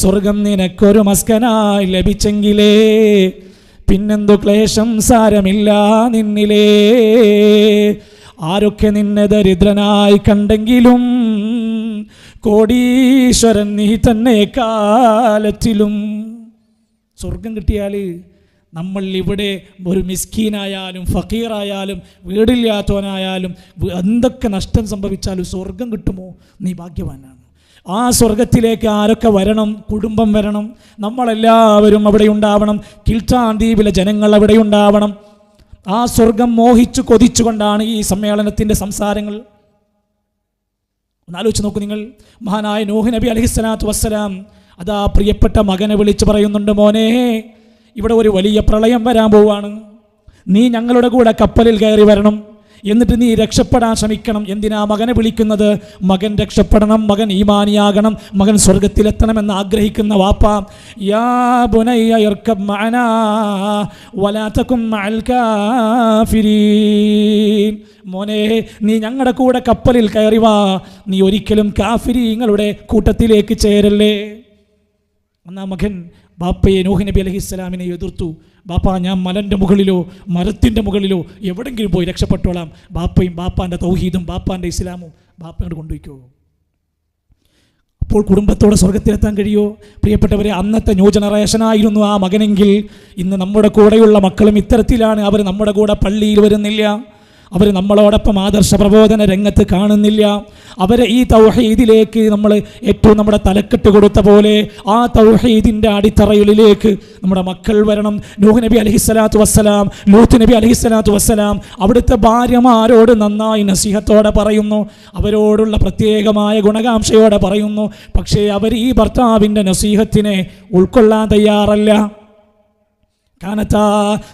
സ്വർഗം നിനക്കൊരു മസ്കനായി ലഭിച്ചെങ്കിലേ പിന്നെന്തു ക്ലേശം സാരമില്ല നിന്നിലേ. ആരൊക്കെ നിന്നെ ദരിദ്രനായി കണ്ടെങ്കിലും കോടീശ്വരൻ നീ തന്നെ കാലത്തിലും. സ്വർഗം കിട്ടിയാൽ നമ്മൾ ഇവിടെ ഒരു മിസ്കീനായാലും ഫക്കീറായാലും വീടില്ലാത്തവനായാലും എന്തൊക്കെ നഷ്ടം സംഭവിച്ചാലും സ്വർഗം കിട്ടുമോ? നീ ഭാഗ്യവാനാണ്. ആ സ്വർഗത്തിലേക്ക് ആരൊക്കെ വരണം? കുടുംബം വരണം. നമ്മളെല്ലാവരും അവിടെ ഉണ്ടാവണം. കിൽട്ടാൻ ദ്വീപിലെ ജനങ്ങൾ അവിടെ ഉണ്ടാവണം. ആ സ്വർഗം മോഹിച്ചു കൊതിച്ചുകൊണ്ടാണ് ഈ സമ്മേളനത്തിന്റെ സംസാരങ്ങൾ. ഒന്നാലോചിച്ച് നോക്കൂ നിങ്ങൾ. മഹാനായ നൂഹ് നബി അലഹിസ്സലാത്തു വസ്സലാം അതാ പ്രിയപ്പെട്ട മകനെ വിളിച്ച് പറയുന്നുണ്ട് മോനെ ഇവിടെ ഒരു വലിയ പ്രളയം വരാൻ പോവാണ്. നീ ഞങ്ങളുടെ കൂടെ കപ്പലിൽ കയറി വരണം. എന്നിട്ട് നീ രക്ഷപ്പെടാൻ ശ്രമിക്കണം. എന്തിനാ മകനെ വിളിക്കുന്നത്? മകൻ രക്ഷപ്പെടണം മകൻ ഈമാനിയാകണം മകൻ സ്വർഗത്തിലെത്തണം എന്ന് ആഗ്രഹിക്കുന്ന വാപ്പ യാ മഅനാ മോനെ നീ ഞങ്ങളുടെ കൂടെ കപ്പലിൽ കയറി വാ. നീ ഒരിക്കലും കാഫിരീങ്ങളുടെ കൂട്ടത്തിലേക്ക് ചേരല്ലേ. എന്നാ മകൻ ബാപ്പയെ നൂഹ് നബി അലഹിസ്സലാമിനെ എതിർത്തു. ബാപ്പ ഞാൻ മലന്റെ മുകളിലോ മരത്തിന്റെ മുകളിലോ എവിടെങ്കിലും പോയി രക്ഷപ്പെട്ടോളാം. ബാപ്പയും ബാപ്പാന്റെ തൗഹീദും ബാപ്പാന്റെ ഇസ്ലാമും ബാപ്പയോട് കൊണ്ടുപോയിക്കോ. അപ്പോൾ കുടുംബത്തോടെ സ്വർഗത്തിലെത്താൻ കഴിയുമോ പ്രിയപ്പെട്ടവരെ അന്നത്തെ ന്യൂ ജനറേഷനായിരുന്നു ആ മകനെങ്കിൽ ഇന്ന് നമ്മുടെ കൂടെയുള്ള മക്കളും ഇത്തരത്തിലാണ്. അവർ നമ്മുടെ കൂടെ പള്ളിയിൽ വരുന്നില്ല. അവർ നമ്മളോടൊപ്പം ആദർശ പ്രബോധന രംഗത്ത് കാണുന്നില്ല. അവരെ ഈ തൗഹീദിലേക്ക് നമ്മൾ ഏറ്റവും നമ്മുടെ തലക്കെട്ട് കൊടുത്ത പോലെ ആ തൗഹീദിന്റെ അടിത്തറയിലേക്ക് നമ്മുടെ മക്കൾ വരണം. നൂഹ് നബി അലഹിസ്സലാത്തു വസ്സലാം ലൂത്ത് നബി അലഹിസ്സലാത്തു വസ്സലാം അവിടുത്തെ ഭാര്യമാരോട് നന്നായി നസീഹത്തോടെ പറയുന്നു. അവരോടുള്ള പ്രത്യേകമായ ഗുണകാംക്ഷയോടെ പറയുന്നു. പക്ഷേ അവർ ഈ ഭർത്താവിന്റെ നസീഹത്തിനെ ഉൾക്കൊള്ളാൻ തയ്യാറല്ല. كانتا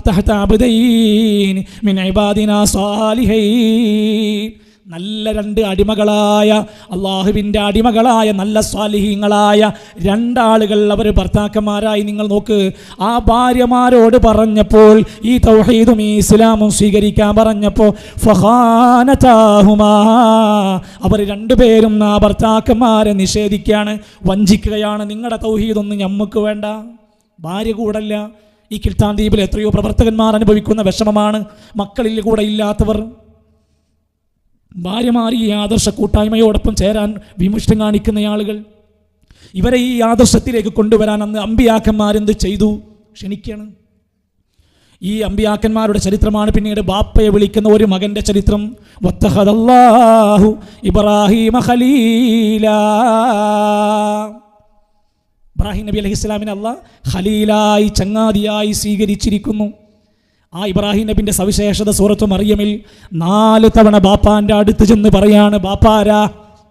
تحت عبدين من عبادنا صالحين നല്ല രണ്ട് അടിമകളായ അള്ളാഹുവിൻ്റെ അടിമകളായ നല്ല സ്വാലിഹീങ്ങളായ രണ്ടാളുകൾ അവർ ഭർത്താക്കന്മാരായി നിങ്ങൾ നോക്ക് ആ ഭാര്യമാരോട് പറഞ്ഞപ്പോൾ ഈ തൗഹീദും ഈ ഇസ്ലാമും സ്വീകരിക്കാൻ പറഞ്ഞപ്പോൾ ഫഹാനതാഹുമാ അവർ രണ്ടുപേരും ആ ഭർത്താക്കന്മാരെ നിഷേധിക്കുകയാണ് വഞ്ചിക്കുകയാണ് നിങ്ങളുടെ തൗഹീദൊന്നും ഞമ്മക്ക് വേണ്ട ഭാര്യ കൂടല്ല ഈ കിൽത്താൻ ദ്വീപിൽ എത്രയോ പ്രവർത്തകന്മാർ അനുഭവിക്കുന്ന വിഷമമാണ്. മക്കളിൽ കൂടെ ഇല്ലാത്തവർ. ഭാര്യമാർ ഈ ആദർശ കൂട്ടായ്മയോടൊപ്പം ചേരാൻ വിമുഷ്ടം കാണിക്കുന്ന ആളുകൾ. ഇവരെ ഈ ആദർശത്തിലേക്ക് കൊണ്ടുവരാൻ അന്ന് അമ്പിയാക്കന്മാരെന്ത് ചെയ്തു? ക്ഷണിക്കണം. ഈ അമ്പിയാക്കന്മാരുടെ ചരിത്രമാണ് പിന്നീട് ബാപ്പയെ വിളിക്കുന്ന ഒരു മകന്റെ ചരിത്രം. വത്തഹദല്ലാഹു ഇബ്രാഹിമ ഖലീലാ. ഇബ്രാഹിം നബി അലൈഹി ഇസ്ലാമിനെ അല്ല ഖലീലായി ചങ്ങാതിയായി സ്വീകരിച്ചിരിക്കുന്നു. ആ ഇബ്രാഹിം നബിന്റെ സവിശേഷത സൂറത്ത് മറിയമിൽ നാല് തവണ ബാപ്പാന്റെ അടുത്ത് ചെന്ന് പറയാണ് ബാപ്പാരാ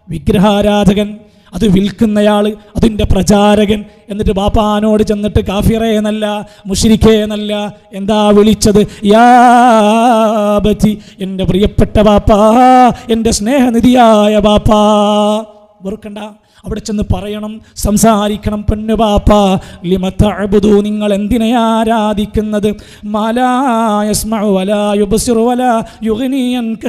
വിഗ്രഹാരാധകൻ അത് വിൽക്കുന്നയാൾ അതിന്റെ പ്രചാരകൻ. എന്നിട്ട് ബാപ്പാനോട് ചെന്നിട്ട് കാഫിറേ എന്നല്ല മുഷിരിക്കേ എന്നല്ല എന്താ വിളിച്ചത്? യാബത്തി എന്റെ പ്രിയപ്പെട്ട ബാപ്പാ എന്റെ സ്നേഹനിധിയായ ബാപ്പാ. വെറുക്കണ്ട. അവിടെ ചെന്ന് പറയണം സംസാരിക്കണം. പെണ്ണു പാപ്പ ലിമത്തഅബുദു നിങ്ങൾ എന്തിനെ ആരാധിക്കുന്നത്? മാലാ യസ്മഉ വലാ യുബ്സിറു വലാ യുഗ്നിയൻ അൻക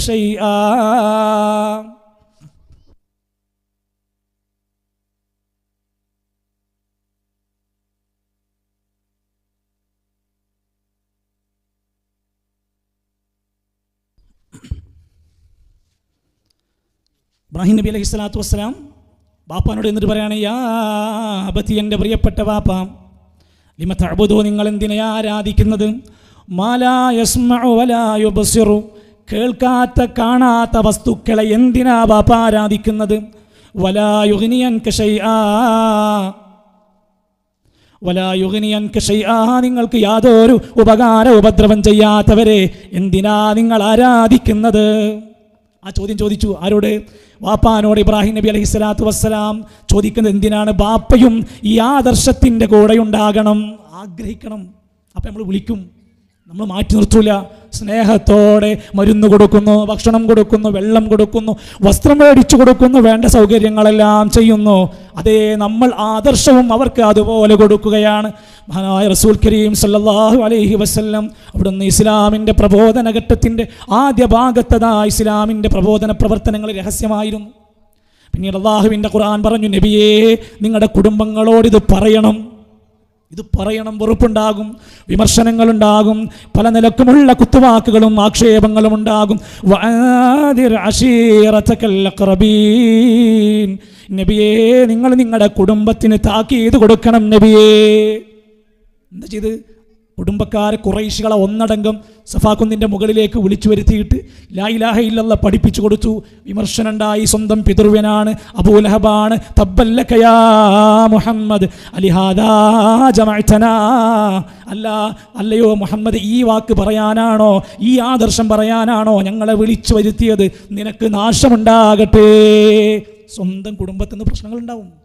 ഇബ്രാഹിം നബി അലൈഹി സ്വലാത്തു വസ്സലാം ബാപ്പാനോട് എന്നിട്ട് പറയാണ് യാ അബത്തി എന്റെ പ്രിയപ്പെട്ട ബാപ്പ ലിമ തഴബുദോ നിങ്ങൾ എന്തിനെ ആരാധിക്കുന്നത്? കേൾക്കാത്ത കാണാത്ത വസ്തുക്കളെ എന്തിനാ ബാപ്പ ആരാധിക്കുന്നത്? നിങ്ങൾക്ക് യാതൊരു ഉപകാര ഉപദ്രവം ചെയ്യാത്തവരെ എന്തിനാ നിങ്ങൾ ആരാധിക്കുന്നത്? ആ ചോദ്യം ചോദിച്ചു. ആരോട്? വാപ്പാനോട് ഇബ്രാഹിം നബി അലൈഹി സ്വലാത്തു വസ്സലാം ചോദിക്കുന്നത് എന്തിനാണ് ബാപ്പയും ഈ ആദർശത്തിന്റെ കൂടെ ഉണ്ടാകണം ആഗ്രഹിക്കണം. അപ്പം നമ്മൾ വിളിക്കും. നമ്മൾ മാറ്റി നിർത്തൂല. സ്നേഹത്തോടെ മരുന്ന് കൊടുക്കുന്നു ഭക്ഷണം കൊടുക്കുന്നു വെള്ളം കൊടുക്കുന്നു വസ്ത്രം മേടിച്ചു കൊടുക്കുന്നു വേണ്ട സൗകര്യങ്ങളെല്ലാം ചെയ്യുന്നു. അതേ നമ്മൾ ആദർശവും അവർക്ക് അതുപോലെ കൊടുക്കുകയാണ്. മഹാനായ റസൂൽ കരീം സല്ലല്ലാഹു അലൈഹി വസല്ലം അവിടുന്ന് ഇസ്ലാമിന്റെ പ്രബോധന ഘട്ടത്തിന്റെ ആദ്യ ഭാഗത്തതാ ഇസ്ലാമിന്റെ പ്രബോധന പ്രവർത്തനങ്ങൾ രഹസ്യമായിരുന്നു. പിന്നീട് അള്ളാഹുവിന്റെ ഖുർആൻ പറഞ്ഞു നബിയേ നിങ്ങളുടെ കുടുംബങ്ങളോട് ഇത് പറയണം. ഇത് പറയണം വെറുപ്പുണ്ടാകും വിമർശനങ്ങളുണ്ടാകും പല നിലക്കുമുള്ള കുത്തുവാക്കുകളും ആക്ഷേപങ്ങളും ഉണ്ടാകും. നബിയേ നിങ്ങൾ നിങ്ങളുടെ കുടുംബത്തിന് താക്കീത് കൊടുക്കണം നബിയേ. എന്താ ചെയ്ത്? കുടുംബക്കാരെ കുറേശികളെ ഒന്നടങ്കം സഫാക്കുന്നിന്റെ മുകളിലേക്ക് വിളിച്ചു വരുത്തിയിട്ട് ലായിലാഹ ഇല്ലല്ല പഠിപ്പിച്ചു കൊടുത്തു. വിമർശനമുണ്ടായി സ്വന്തം പിതൃവ്യനാണ് അബൂലഹബാണ് തബ്ബല്ലക്കയാ മുഹമ്മദ്. അല്ല അല്ലയോ മുഹമ്മദ് ഈ വാക്ക് പറയാനാണോ? ഈ ആദർശം പറയാനാണോ ഞങ്ങളെ വിളിച്ചു വരുത്തിയത്? നിനക്ക് നാശമുണ്ടാകട്ടെ. സ്വന്തം കുടുംബത്തിൽ നിന്ന് പ്രശ്നങ്ങളുണ്ടാവും.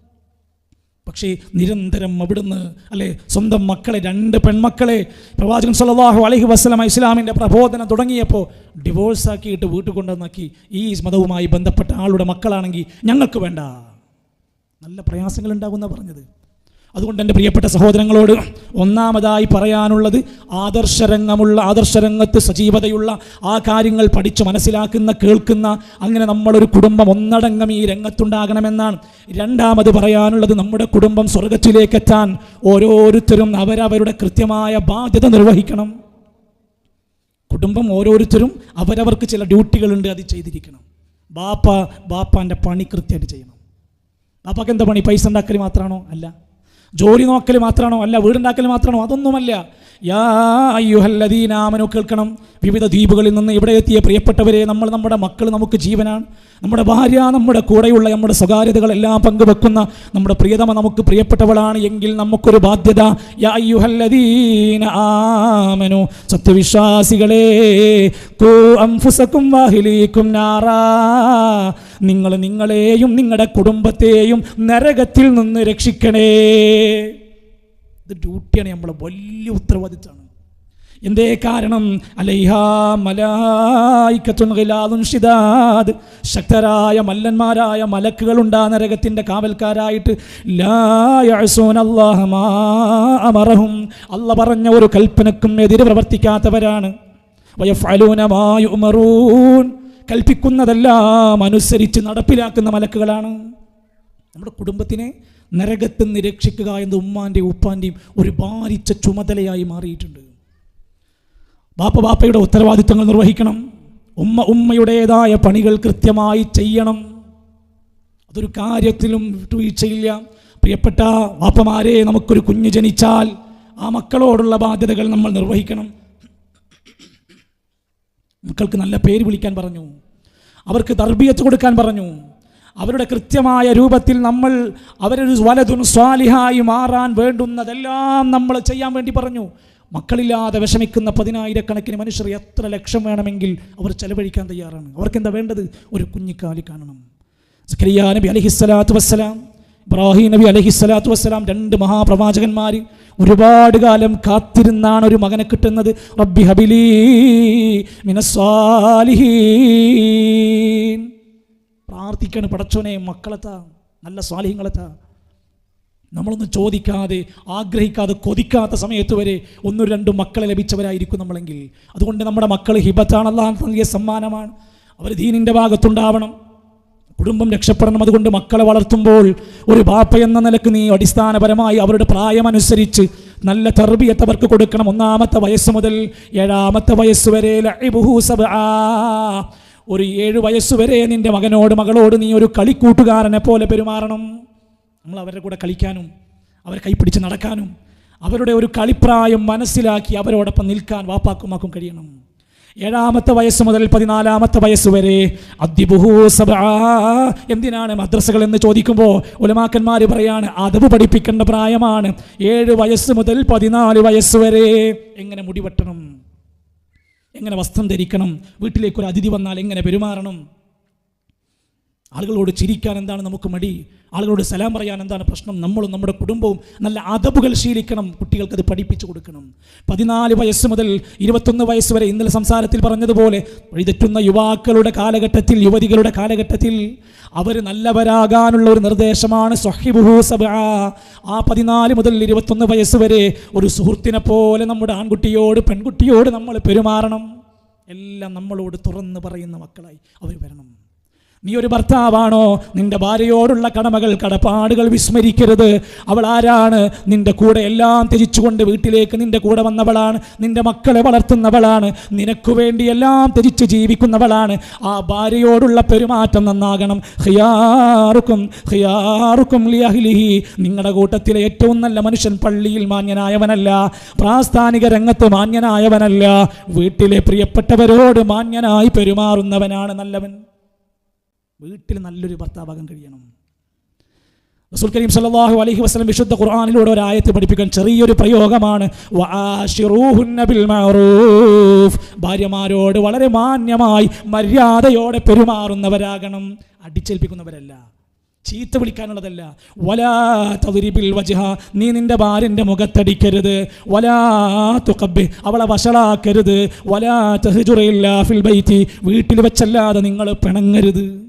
പക്ഷേ നിരന്തരം അവിടുന്ന് അല്ലെ സ്വന്തം മക്കളെ രണ്ട് പെൺമക്കളെ പ്രവാചകൻ സല്ലല്ലാഹു അലഹി വസ്സലാം ഇസ്ലാമിന്റെ പ്രബോധനം തുടങ്ങിയപ്പോൾ ഡിവോഴ്സ് ആക്കിയിട്ട് വീട്ടിൽ കൊണ്ടുവന്നാക്കി ഈ മതവുമായി ബന്ധപ്പെട്ട ആളുടെ മക്കളാണെങ്കിൽ ഞങ്ങൾക്ക് വേണ്ട. നല്ല പ്രയാസങ്ങൾ ഉണ്ടാകുന്ന പറഞ്ഞത്. അതുകൊണ്ട് എന്റെ പ്രിയപ്പെട്ട സഹോദരങ്ങളോട് ഒന്നാമതായി പറയാനുള്ളത് ആദർശരംഗമുള്ള ആദർശരംഗത്ത് സജീവതയുള്ള ആ കാര്യങ്ങൾ പഠിച്ചു മനസ്സിലാക്കുന്ന കേൾക്കുന്ന അങ്ങനെ നമ്മളൊരു കുടുംബം ഒന്നടങ്കം ഈ രംഗത്തുണ്ടാകണമെന്നാണ്. രണ്ടാമത് പറയാനുള്ളത് നമ്മുടെ കുടുംബം സ്വർഗത്തിലേക്കെത്താൻ ഓരോരുത്തരും അവരവരുടെ കൃത്യമായ ബാധ്യത നിർവഹിക്കണം. കുടുംബം ഓരോരുത്തരും അവരവർക്ക് ചില ഡ്യൂട്ടികളുണ്ട് അത് ചെയ്തിരിക്കണം. ബാപ്പ ബാപ്പാന്റെ പണി കൃത്യമായിട്ട് ചെയ്യണം. ബാപ്പാക്ക് എന്താ പണി? പൈസ ഉണ്ടാക്കൽ മാത്രമാണോ? അല്ല. ജോലി നോക്കൽ മാത്രമാണോ? അല്ല വീടുണ്ടാക്കൽ മാത്രമാണോ? അതൊന്നുമല്ല. യാ കേൾക്കണം. വിവിധ ദ്വീപുകളിൽ നിന്ന് ഇവിടെ എത്തിയ പ്രിയപ്പെട്ടവരെ നമ്മൾ നമ്മുടെ മക്കൾ നമുക്ക് ജീവനാണ്. നമ്മുടെ ഭാര്യ നമ്മുടെ കൂടെയുള്ള നമ്മുടെ സ്വകാര്യതകളെല്ലാം പങ്കുവെക്കുന്ന നമ്മുടെ പ്രിയതമ നമുക്ക് പ്രിയപ്പെട്ടവളാണ് എങ്കിൽ നമുക്കൊരു ബാധ്യത. യാ അയ്യുഹല്ലദീന ആമനു. സത്യവിശ്വാസികളെ കൂ അംഫുസക്കും വാഹിലീക്കും നാറാ. നിങ്ങൾ നിങ്ങളെയും നിങ്ങളുടെ കുടുംബത്തെയും നരകത്തിൽ നിന്ന് രക്ഷിക്കണേ. ഇത് ഡ്യൂട്ടിയാണ്. നമ്മളെ വലിയ ഉത്തരവാദിത്തമാണ് എന്തേ കാരണം? ശക്തരായ മല്ലന്മാരായ മലക്കുകൾ ഉണ്ടാ നരകത്തിന്റെ കാവൽക്കാരായിട്ട്. അമറഹും. അല്ല പറഞ്ഞ ഒരു കൽപ്പനക്കും എതിര് പ്രവർത്തിക്കാത്തവരാണ്. കൽപ്പിക്കുന്നതെല്ലാം അനുസരിച്ച് നടപ്പിലാക്കുന്ന മലക്കുകളാണ്. നമ്മുടെ കുടുംബത്തിനെ നരകത്ത് നിന്ന് രക്ഷിക്കുക എന്ന ഉമ്മാന്റെയും ഉപ്പാന്റെയും ഒരു ഭാരിച്ച ചുമതലയായി മാറിയിട്ടുണ്ട്. ബാപ്പ ബാപ്പയുടെ ഉത്തരവാദിത്തങ്ങൾ നിർവഹിക്കണം. ഉമ്മ ഉമ്മയുടേതായ പണികൾ കൃത്യമായി ചെയ്യണം. അതൊരു കാര്യത്തിലും വിട്ടുവീഴ്ചയില്ല പ്രിയപ്പെട്ട വാപ്പമാരെ നമുക്കൊരു കുഞ്ഞ് ജനിച്ചാൽ ആ മക്കളോടുള്ള ബാധ്യതകൾ നമ്മൾ നിർവഹിക്കണം. മക്കൾക്ക് നല്ല പേര് വിളിക്കാൻ പറഞ്ഞു. അവർക്ക് തർബീയത്ത് കൊടുക്കാൻ പറഞ്ഞു. അവരുടെ കൃത്യമായ രൂപത്തിൽ നമ്മൾ അവരൊരു വലതും സ്വാലിഹായി മാറാൻ വേണ്ടുന്നതെല്ലാം നമ്മൾ ചെയ്യാൻ വേണ്ടി പറഞ്ഞു. മക്കളില്ലാതെ വിഷമിക്കുന്ന പതിനായിരക്കണക്കിന് മനുഷ്യർ എത്ര ലക്ഷം വേണമെങ്കിൽ അവർ ചെലവഴിക്കാൻ തയ്യാറാണ്. അവർക്ക് എന്താ വേണ്ടത്? ഒരു കുഞ്ഞിക്കാലി കാണണം. സക്കരിയ നബി അലഹിസ്സലാത്തു വസ്സലാം ഇബ്രാഹിം നബി അലഹിസ്സലാത്തു വസ്സലാം രണ്ട് മഹാപ്രവാചകന്മാർ ഒരുപാട് കാലം കാത്തിരുന്നാണ് ഒരു മകനെ കിട്ടുന്നത്. റബ്ബി ഹബിലി മിനസ്വാലിഹീൻ പ്രാർത്ഥിക്കണം പടച്ചോനെ മക്കളെത്താ നല്ല സ്വാലിഹ്യങ്ങളെത്താ നമ്മളൊന്നും ചോദിക്കാതെ ആഗ്രഹിക്കാതെ കൊതിക്കാത്ത സമയത്ത് വരെ ഒന്നും രണ്ടും മക്കളെ ലഭിച്ചവരായിരിക്കും നമ്മളെങ്കിൽ. അതുകൊണ്ട് നമ്മുടെ മക്കൾ ഹിബത്താണ് അള്ളാഹ് നൽകിയ സമ്മാനമാണ്. അവർ ദീനിന്റെ ഭാഗത്തുണ്ടാവണം. കുടുംബം രക്ഷപ്പെടണം. അതുകൊണ്ട് മക്കളെ വളർത്തുമ്പോൾ ഒരു ബാപ്പ എന്ന നിലയ്ക്ക് നീ അടിസ്ഥാനപരമായി അവരുടെ പ്രായമനുസരിച്ച് നല്ല തർബിയത്ത് അവർക്ക് കൊടുക്കണം. ഒന്നാമത്തെ വയസ്സ് മുതൽ ഏഴാമത്തെ വയസ്സ് വരെ. ഒരു ഏഴ് വയസ്സ് വരെ നിന്റെ മകനോട് മകളോട് നീ ഒരു കളിക്കൂട്ടുകാരനെ പോലെ പെരുമാറണം. നമ്മൾ അവരുടെ കൂടെ കളിക്കാനും അവരെ കൈപ്പിടിച്ച് നടക്കാനും അവരുടെ ഒരു കളിപ്രായം മനസ്സിലാക്കി അവരോടൊപ്പം നിൽക്കാൻ വാപ്പാക്കുമാക്കും കഴിയണം. ഏഴാമത്തെ വയസ്സ് മുതൽ പതിനാലാമത്തെ വയസ്സ് വരെ അദ്ദിബുഹു സബ്ആ. എന്തിനാണ് മദ്രസകൾ എന്ന് ചോദിക്കുമ്പോൾ ഉലമാക്കന്മാർ പറയാണ് അതവ് പഠിപ്പിക്കേണ്ട പ്രായമാണ്. ഏഴ് വയസ്സ് മുതൽ പതിനാല് വയസ്സ് വരെ. എങ്ങനെ മുടിവെട്ടണം എങ്ങനെ വസ്ത്രം ധരിക്കണം? വീട്ടിലേക്ക് ഒരു അതിഥി വന്നാൽ എങ്ങനെ പെരുമാറണം? ആളുകളോട് ചിരിക്കാൻ എന്താണ് നമുക്ക് മടി? ആളുകളോട് സലാം പറയാൻ എന്താണ് പ്രശ്നം? നമ്മളും നമ്മുടെ കുടുംബവും നല്ല അതബുകൾ ശീലിക്കണം. കുട്ടികൾക്കത് പഠിപ്പിച്ചു കൊടുക്കണം. പതിനാല് വയസ്സ് മുതൽ ഇരുപത്തൊന്ന് വയസ്സ് വരെ ഇന്നലെ സംസാരത്തിൽ പറഞ്ഞതുപോലെ വഴിതെറ്റുന്ന യുവാക്കളുടെ കാലഘട്ടത്തിൽ യുവതികളുടെ കാലഘട്ടത്തിൽ അവർ നല്ലവരാകാനുള്ള ഒരു നിർദ്ദേശമാണ് സ്വഹിബുഹു സബ്ആ. ആ പതിനാല് മുതൽ ഇരുപത്തൊന്ന് വയസ്സ് വരെ ഒരു സുഹൃത്തിനെ പോലെ നമ്മുടെ ആൺകുട്ടിയോട് പെൺകുട്ടിയോട് നമ്മൾ പെരുമാറണം. എല്ലാം നമ്മളോട് തുറന്ന് പറയുന്ന മക്കളായി അവർ വരണം. നീ ഒരു ഭർത്താവാണോ? നിന്റെ ഭാര്യയോടുള്ള കടമകൾ കടപ്പാടുകൾ വിസ്മരിക്കരുത്. അവൾ ആരാണ്? നിന്റെ കൂടെ എല്ലാം തിരിച്ചുകൊണ്ട് വീട്ടിലേക്ക് നിന്റെ കൂടെ വന്നവളാണ്. നിന്റെ മക്കളെ വളർത്തുന്നവളാണ്. നിനക്കു വേണ്ടി എല്ലാം തിരിച്ച് ജീവിക്കുന്നവളാണ്. ആ ഭാര്യയോടുള്ള പെരുമാറ്റം നന്നാകണം. ഹിയാറുക്കും ഹിയാറുക്കും ലിയഹ്ലിഹി നിങ്ങളുടെ കൂട്ടത്തിലെ ഏറ്റവും നല്ല മനുഷ്യൻ പള്ളിയിൽ മാന്യനായവനല്ല. പ്രാസ്ഥാനിക രംഗത്ത് മാന്യനായവനല്ല. വീട്ടിലെ പ്രിയപ്പെട്ടവരോട് മാന്യനായി പെരുമാറുന്നവനാണ് നല്ലവൻ. വീട്ടിൽ നല്ലൊരു ഭർത്താവാകാൻ കഴിയണം. റസൂൽ കരീം സല്ലല്ലാഹു അലഹി വസ്ലം വിശുദ്ധ ഖുർആാനിലൂടെ ഒരു ആയത്ത് പഠിപ്പിക്കാൻ ചെറിയൊരു പ്രയോഗമാണ്. ഭാര്യമാരോട് വളരെ മാന്യമായി മര്യാദയോടെ പെരുമാറുന്നവരാകണം. അടിച്ചേൽപ്പിക്കുന്നവരല്ല. ചീത്ത വിളിക്കാനുള്ളതല്ല. വലാ തതിരിപ്പിൽ വജ്ഹ. നീ നിന്റെ ഭാര്യന്റെ മുഖത്തടിക്കരുത്. വലാ തുക്കബ് അവളെ വഷളാക്കരുത്. വലാ തഹ്ജുറില്ല ഫിൽ ബൈത്തി. വീട്ടിൽ വെച്ചല്ലാതെ നിങ്ങൾ പിണങ്ങരുത്.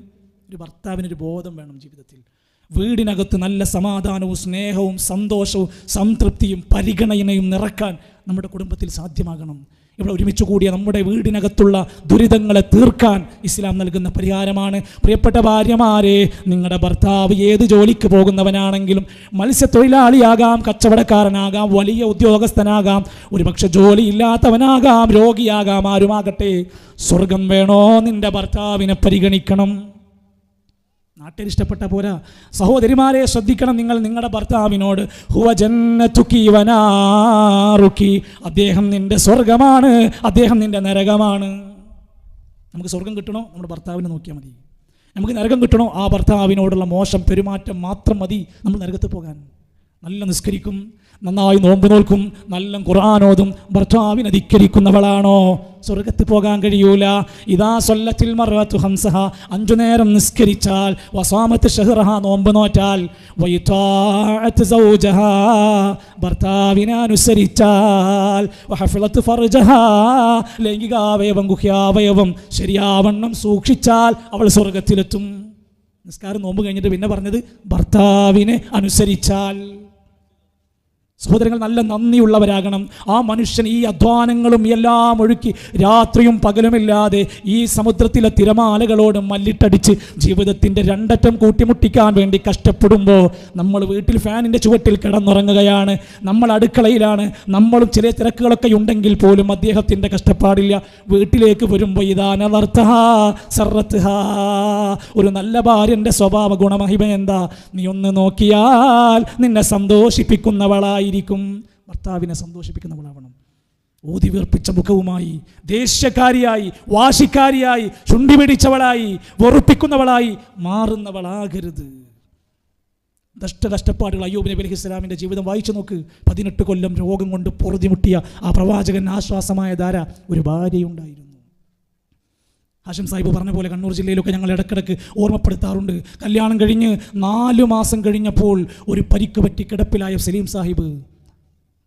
ഒരു ഭർത്താവിനൊരു ബോധം വേണം ജീവിതത്തിൽ. വീടിനകത്ത് നല്ല സമാധാനവും സ്നേഹവും സന്തോഷവും സംതൃപ്തിയും പരിഗണനയും നിറക്കാൻ നമ്മുടെ കുടുംബത്തിൽ സാധ്യമാകണം. ഇവിടെ ഒരുമിച്ച് കൂടിയ നമ്മുടെ വീടിനകത്തുള്ള ദുരിതങ്ങളെ തീർക്കാൻ ഇസ്ലാം നൽകുന്ന പരിഹാരമാണ്. പ്രിയപ്പെട്ട ഭാര്യമാരെ നിങ്ങളുടെ ഭർത്താവ് ഏത് ജോലിക്ക് പോകുന്നവനാണെങ്കിലും മത്സ്യത്തൊഴിലാളിയാകാം കച്ചവടക്കാരനാകാം വലിയ ഉദ്യോഗസ്ഥനാകാം ഒരുപക്ഷെ ജോലി ഇല്ലാത്തവനാകാം രോഗിയാകാം ആരുമാകട്ടെ. സ്വർഗം വേണോ നിന്റെ ഭർത്താവിനെ പരിഗണിക്കണം? നാട്ടിൽ ഇഷ്ടപ്പെട്ട പോരാ സഹോദരിമാരെ ശ്രദ്ധിക്കണം നിങ്ങൾ നിങ്ങളുടെ ഭർത്താവിനോട്. ഹുവ അദ്ദേഹം നിന്റെ സ്വർഗമാണ് അദ്ദേഹം നിന്റെ നരകമാണ്. നമുക്ക് സ്വർഗം കിട്ടണോ? നമ്മുടെ ഭർത്താവിനെ നോക്കിയാൽ മതി. നമുക്ക് നരകം കിട്ടണോ? ആ ഭർത്താവിനോടുള്ള മോശം പെരുമാറ്റം മാത്രം മതി നമ്മൾ നരകത്ത് പോകാൻ. നല്ല നിസ്കരിക്കും. നന്നായി നോമ്പ് നോൽക്കും നല്ല ഖുർആാനോതും ഭർത്താവിനെ ധിക്കരിക്കുന്നവളാണോ? സ്വർഗത്ത് പോകാൻ കഴിയൂല. ഇതാ സൊല്ലത്തിൽ മറവത്തു ഹംസഹ അഞ്ചു നേരം നിസ്കരിച്ചാൽ വസാമത്ത് ഷെഹ്റഹ നോമ്പ് നോറ്റാൽ സൗജഹ ഭർത്താവിനെ അനുസരിച്ചാൽ ഫർജഹ ലൈംഗികാവയവം ഗുഹ്യാവയവം ശരിയാവണ്ണം സൂക്ഷിച്ചാൽ അവൾ സ്വർഗത്തിലെത്തും. നിസ്കാരം നോമ്പ് കഴിഞ്ഞിട്ട് പിന്നെ പറഞ്ഞത് ഭർത്താവിനെ അനുസരിച്ചാൽ. സഹോദരങ്ങൾ നല്ല നന്ദിയുള്ളവരാകണം. ആ മനുഷ്യൻ ഈ അധ്വാനങ്ങളും എല്ലാം ഒഴുക്കി രാത്രിയും പകലുമില്ലാതെ ഈ സമുദ്രത്തിലെ തിരമാലകളോട് മല്ലിട്ടടിച്ച് ജീവിതത്തിന്റെ രണ്ടറ്റം കൂട്ടിമുട്ടിക്കാൻ വേണ്ടി കഷ്ടപ്പെടുമ്പോൾ നമ്മൾ വീട്ടിൽ ഫാനിന്റെ ചുവട്ടിൽ കിടന്നുറങ്ങുകയാണ്. നമ്മൾ അടുക്കളയിലാണ്. നമ്മളും ചെറിയ തിരക്കുകളൊക്കെ ഉണ്ടെങ്കിൽ പോലും അദ്ദേഹത്തിന്റെ കഷ്ടപ്പാടില്ല. വീട്ടിലേക്ക് വരുമ്പോൾ ഇതാ നവർത്തഹ ഒരു നല്ല ഭാര്യന്റെ സ്വഭാവ ഗുണമഹിമ എന്താ? നീ ഒന്ന് നോക്കിയാൽ നിന്നെ സന്തോഷിപ്പിക്കുന്നവളായിരിക്കും ഭർത്താവിനെ സന്തോഷിപ്പിക്കുന്നവളാവണം. ഊതി വീർപ്പിച്ച മുഖവുമായി ദേഷ്യക്കാരിയായി വാശിക്കാരിയായി ചുണ്ടി പിടിച്ചവളായി വെറുപ്പിക്കുന്നവളായി മാറുന്നവളാകരുത്. ദഷ്ടകഷ്ടപ്പാടുകൾ അയ്യൂബ് നബി അലഹി ഇസ്ലാമിന്റെ ജീവിതം വായിച്ചു നോക്ക്. പതിനെട്ട് കൊല്ലം രോഗം കൊണ്ട് പൊറുതിമുട്ടിയ ആ പ്രവാചകൻ ആശ്വാസമായ ധാര ഒരു ഭാര്യയുണ്ടായിരുന്നു. ഹാഷിം സാഹിബ് പറഞ്ഞ പോലെ കണ്ണൂർ ജില്ലയിലൊക്കെ ഞങ്ങൾ ഇടക്കിടക്ക് ഓർമ്മപ്പെടുത്താറുണ്ട്. കല്യാണം കഴിഞ്ഞ് നാലു മാസം കഴിഞ്ഞപ്പോൾ ഒരു പരിക്ക് പറ്റി കിടപ്പിലായ സലീം സാഹിബ്.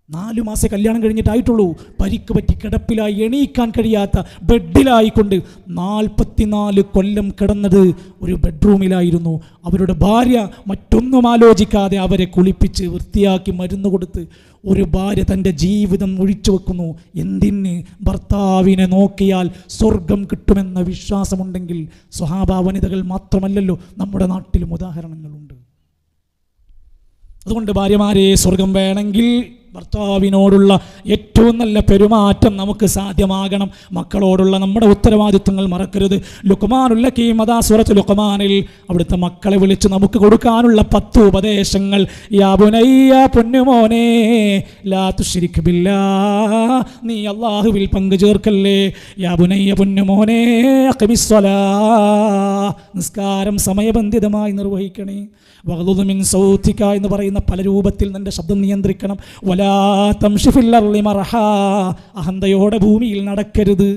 നാലു മാസം കല്യാണം കഴിഞ്ഞിട്ടായിട്ടുള്ളൂ. പരിക്ക് പറ്റി കിടപ്പിലായി എണീക്കാൻ കഴിയാത്ത ബെഡിലായിക്കൊണ്ട് നാൽപ്പത്തിനാല് കൊല്ലം കിടന്നത് ഒരു ബെഡ്റൂമിലായിരുന്നു. അവരുടെ ഭാര്യ മറ്റൊന്നും ആലോചിക്കാതെ അവരെ കുളിപ്പിച്ച് വൃത്തിയാക്കി മരുന്ന് കൊടുത്ത് ഒരു ഭാര്യ തന്റെ ജീവിതം ഒഴിച്ചു വെക്കുന്നു. എന്തിന്? ഭർത്താവിനെ നോക്കിയാൽ സ്വർഗം കിട്ടുമെന്ന വിശ്വാസമുണ്ടെങ്കിൽ സ്വഹാബ വനിതകൾ മാത്രമല്ലല്ലോ നമ്മുടെ നാട്ടിലും ഉദാഹരണങ്ങളുണ്ട്. അതുകൊണ്ട് ഭാര്യമാരെ സ്വർഗം വേണമെങ്കിൽ ഭർത്താവിനോടുള്ള ഏറ്റവും നല്ല പെരുമാറ്റം നമുക്ക് സാധ്യമാകണം. മക്കളോടുള്ള നമ്മുടെ ഉത്തരവാദിത്വങ്ങൾ മറക്കരുത്. ലുക്കുമാനുള്ള കീമതാ സുറത്ത് ലുക്കുമാനിൽ അവിടുത്തെ മക്കളെ വിളിച്ച് നമുക്ക് കൊടുക്കാനുള്ള പത്ത് ഉപദേശങ്ങൾ. പൊന്നുമോനെ ലാ നീ അള്ളാഹുവിൽ പങ്കു ചേർക്കല്ലേ. യാബുനയ്യ പൊന്നുമോനെ നിസ്കാരം സമയബന്ധിതമായി നിർവഹിക്കണേ. വകലുമിൻ സൗത്തിക്ക എന്ന് പറയുന്ന പല രൂപത്തിൽ നിന്റെ ശബ്ദം നിയന്ത്രിക്കണം. വലാ അഹന്തയോടെ ഭൂമിയിൽ നടക്കരുത്.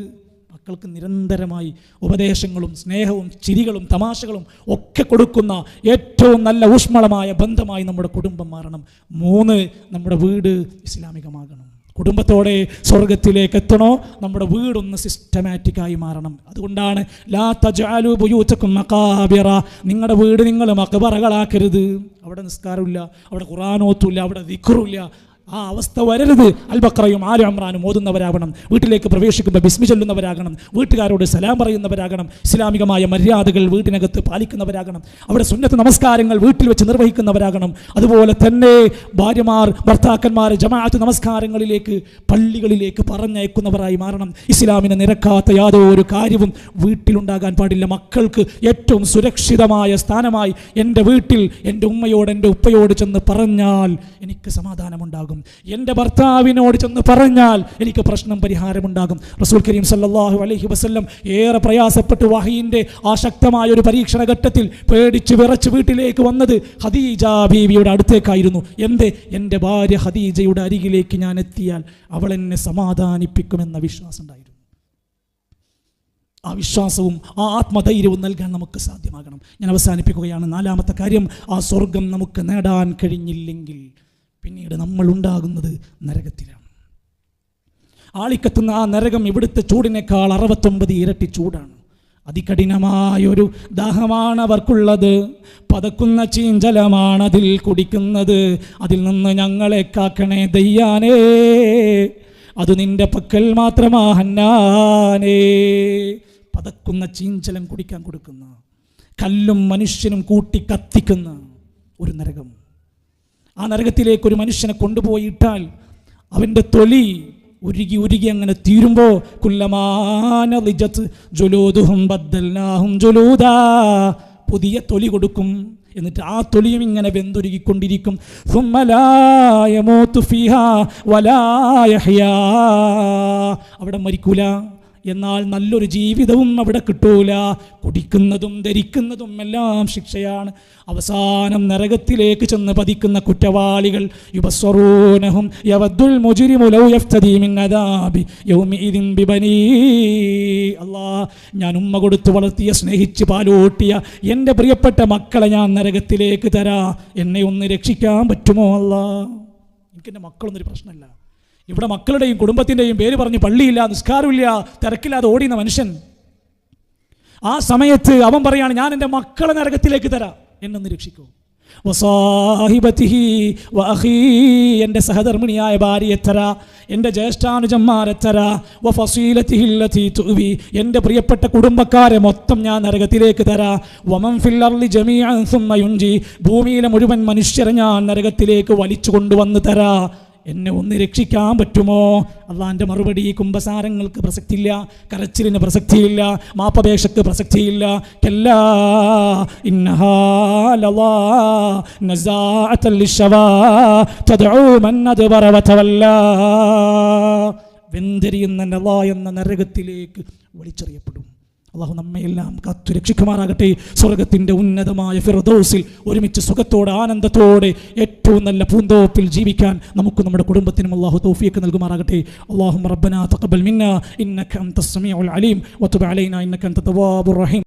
മക്കൾക്ക് നിരന്തരമായി ഉപദേശങ്ങളും സ്നേഹവും ചിരികളും തമാശകളും ഒക്കെ കൊടുക്കുന്ന ഏറ്റവും നല്ല ഊഷ്മളമായ ബന്ധമായി നമ്മുടെ കുടുംബം മാറണം. മൂന്ന് നമ്മുടെ വീട് ഇസ്ലാമികമാകണം. കുടുംബത്തോടെ സ്വർഗത്തിലേക്ക് എത്തണോ നമ്മുടെ വീടൊന്ന് സിസ്റ്റമാറ്റിക്കായി മാറണം. അതുകൊണ്ടാണ് ലാ തജാലു ബുയൂത്തക്കും മക്കാബിറ നിങ്ങളുടെ വീട് നിങ്ങൾ മക്കബറകളാക്കരുത് അവിടെ നിസ്കാരമില്ല അവിടെ ഖുറാനോത്തുമില്ല അവിടെ ദിക്കറില്ല ആ അവസ്ഥ വരരുത്. അൽബക്രയും ആലു അമ്രാനും ഓതുന്നവരാകണം. വീട്ടിലേക്ക് പ്രവേശിക്കുമ്പോൾ ബിസ്മി ചൊല്ലുന്നവരാകണം. വീട്ടുകാരോട് സലാം പറയുന്നവരാകണം. ഇസ്ലാമികമായ മര്യാദകൾ വീട്ടിനകത്ത് പാലിക്കുന്നവരാകണം. അവിടെ സുന്നത്ത് നമസ്കാരങ്ങൾ വീട്ടിൽ വെച്ച് നിർവഹിക്കുന്നവരാകണം. അതുപോലെ തന്നെ ഭാര്യമാർ ഭർത്താക്കന്മാർ ജമാഅത്ത് നമസ്കാരങ്ങളിലേക്ക് പള്ളികളിലേക്ക് പറഞ്ഞയക്കുന്നവരായി മാറണം. ഇസ്ലാമിനെ നിരക്കാത്ത യാതൊരു കാര്യവും വീട്ടിലുണ്ടാകാൻ പാടില്ല. മക്കൾക്ക് ഏറ്റവും സുരക്ഷിതമായ സ്ഥാനമായി എന്റെ വീട്ടിൽ എന്റെ ഉമ്മയോട് എന്റെ ഉപ്പയോട് ചെന്ന് പറഞ്ഞാൽ എനിക്ക് സമാധാനമുണ്ടാകും. എന്റെ ഭർത്താവിനോട് ചെന്ന് പറഞ്ഞാൽ എനിക്ക് പ്രശ്നം പരിഹാരമുണ്ടാകും. റസൂൽ കരീം സല്ലാഹു അലഹി വസ്ല്ലം ഏറെ പ്രയാസപ്പെട്ട് വഹീന്റെ ആ ശക്തമായ ഒരു പരീക്ഷണ ഘട്ടത്തിൽ പേടിച്ച് വിറച്ച് വീട്ടിലേക്ക് വന്നത് ഹദീജ ബീവിയുടെ അടുത്തേക്കായിരുന്നു. എന്തേ? എന്റെ ഭാര്യ ഹദീജയുടെ അരികിലേക്ക് ഞാൻ എത്തിയാൽ അവൾ എന്നെ സമാധാനിപ്പിക്കുമെന്ന വിശ്വാസം ഉണ്ടായിരുന്നു. ആ വിശ്വാസവും ആ ആത്മധൈര്യവും നൽകാൻ നമുക്ക് സാധ്യമാകണം. ഞാൻ അവസാനിപ്പിക്കുകയാണ്. നാലാമത്തെ കാര്യം ആ സ്വർഗം നമുക്ക് നേടാൻ കഴിഞ്ഞില്ലെങ്കിൽ പിന്നീട് നമ്മൾ ഉണ്ടാകുന്നത് നരകത്തിലാണ്. ആളിക്കത്തുന്ന ആ നരകം ഇവിടുത്തെ ചൂടിനേക്കാൾ അറുപത്തൊമ്പത് ഇരട്ടി ചൂടാണ്. അതികഠിനമായൊരു ദാഹമാണ് അവർക്കുള്ളത്. പതക്കുന്ന ചീഞ്ചലമാണ് അതിൽ കുടിക്കുന്നത്. അതിൽ നിന്ന് ഞങ്ങളെ കാക്കണേ ദയ്യാനേ അത് നിന്റെ പക്കൽ മാത്രമാ ഹന്നാനേ. പതക്കുന്ന ചീഞ്ചലം കുടിക്കാൻ കൊടുക്കുന്ന കല്ലും മനുഷ്യനും കൂട്ടി കത്തിക്കുന്ന ഒരു നരകം. ആ നരകത്തിലേക്ക് ഒരു മനുഷ്യനെ കൊണ്ടുപോയിട്ടാൽ അവന്റെ തൊലി ഉരുകി ഉരുകി അങ്ങനെ തീരുമ്പോൾ പുതിയ തൊലി കൊടുക്കും. എന്നിട്ട് ആ തൊലിയും ഇങ്ങനെ വെന്തുരുകിക്കൊണ്ടിരിക്കും. അവിടെ മരിക്കൂല. എന്നാൽ നല്ലൊരു ജീവിതവും അവിടെ കിട്ടൂല. കുടിക്കുന്നതും ധരിക്കുന്നതും എല്ലാം ശിക്ഷയാണ്. അവസാനം നരകത്തിലേക്ക് ചെന്ന് പതിക്കുന്ന കുറ്റവാളികൾ ഞാൻ ഉമ്മ കൊടുത്തു വളർത്തിയ സ്നേഹിച്ച് പാലൂട്ടിയ എന്റെ പ്രിയപ്പെട്ട മക്കളെ ഞാൻ നരകത്തിലേക്ക് തരാ. എന്നെ ഒന്ന് രക്ഷിക്കാൻ പറ്റുമോ അല്ല എനിക്കെന്റെ മക്കളൊന്നൊരു പ്രശ്നമല്ല. ഇവിടെ മക്കളുടെയും കുടുംബത്തിന്റെയും പേര് പറഞ്ഞ് പള്ളിയില്ല നിസ്കാരമില്ല തിരക്കില്ലാതെ ഓടിയുന്ന മനുഷ്യൻ. ആ സമയത്ത് അവൻ പറയാണ് ഞാൻ എന്റെ മക്കളെ നരകത്തിലേക്ക് തരാം. എന്നൊന്ന് രക്ഷിക്കൂ. എന്റെ സഹധർമ്മിണിയായ ഭാര്യയെ തര എന്റെ ജ്യേഷ്ഠാനുജന്മാരെ തര. വ ഫസീലത്തിഹില്ലത്തി തൂവി എന്റെ പ്രിയപ്പെട്ട കുടുംബക്കാരെ മൊത്തം ഞാൻ നരകത്തിലേക്ക് തരാ. വമം ഫില്ലർലി ജമീഅൻ സുമ്മയുഞ്ചി ഭൂമിയിലെ മുഴുവൻ മനുഷ്യരെ ഞാൻ നരകത്തിലേക്ക് വലിച്ചു കൊണ്ടുവന്ന് തരാ. എന്നെ ഒന്ന് രക്ഷിക്കാൻ പറ്റുമോ? അള്ളാന്റെ മറുപടി കുംഭസാരങ്ങൾക്ക് പ്രസക്തിയില്ല കരച്ചിലിന് പ്രസക്തിയില്ല മാപ്പപേക്ഷക്ക് പ്രസക്തിയില്ല. വെന്തെരിയുന്ന എന്ന നരകത്തിലേക്ക് വലിച്ചെറിയപ്പെടും. അള്ളാഹു നമ്മയെല്ലാം കാത്തു രക്ഷിക്കുമാറാകട്ടെ. സ്വർഗത്തിന്റെ ഉന്നതമായ ഫിറദോസിൽ ഒരുമിച്ച് സുഖത്തോടെ ആനന്ദത്തോടെ ഏറ്റവും നല്ല പൂന്തോപ്പിൽ ജീവിക്കാൻ നമുക്ക് നമ്മുടെ കുടുംബത്തിനും അള്ളാഹു തോഫിയൊക്കെ നൽകുമാറാകട്ടെ. അള്ളാഹു റബ്ബന തഖബൽ മിന്ന ഇന്നക അൻത സമീഉൽ അലീം വതുബ് അലൈന ഇന്നക അൻത റഹീം.